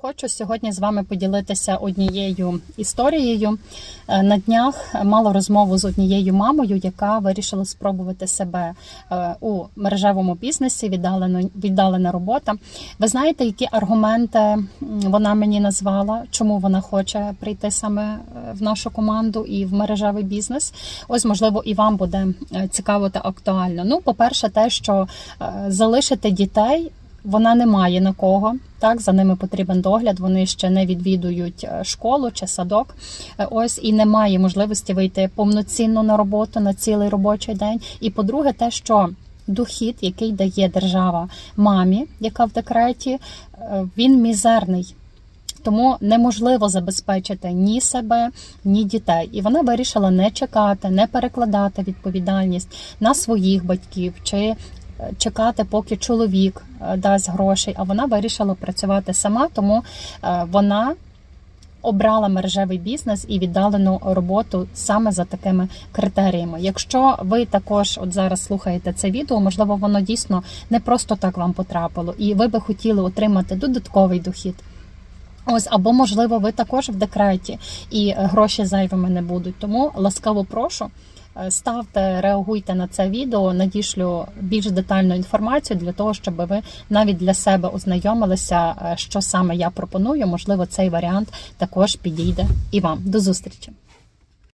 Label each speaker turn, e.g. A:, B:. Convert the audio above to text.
A: Хочу сьогодні з вами поділитися однією історією. Е, На днях мала розмову з однією мамою, яка вирішила спробувати себе е, у мережевому бізнесі. Віддалено віддалена робота. Ви знаєте, які аргументи вона мені назвала, чому вона хоче прийти саме е, в нашу команду і в мережевий бізнес? Ось, можливо, і вам буде цікаво та актуально. Ну, по-перше, те, що залишити дітей вона не має на кого. Так, за ними потрібен догляд. Вони ще не відвідують е, школу чи садок. Е, Ось і немає можливості вийти повноцінно на роботу на цілий робочий день. І по-друге, те, що дохід, який дає держава мамі, яка в декреті, е, він мізерний. Тому неможливо забезпечити ні себе, ні дітей. І вона вирішила не чекати, не перекладати відповідальність на своїх батьків чи чекати, поки чоловік е, дасть грошей. А вона вирішила працювати сама, тому е, вона обрала мережевий бізнес і віддалену роботу саме за такими критеріями. Якщо ви також от зараз слухаєте це відео, можливо, воно дійсно не просто так вам потрапило, і ви би хотіли отримати додатковий дохід. Ось або можливо ви також в декреті і гроші зайвими не будуть. Тому ласкаво прошу. Е, Ставте, реагуйте на це відео, надішлю більш детальну інформацію для того, щоб ви навіть для себе ознайомилися, е, що саме я пропоную. Можливо, цей варіант також підійде і вам. До зустрічі!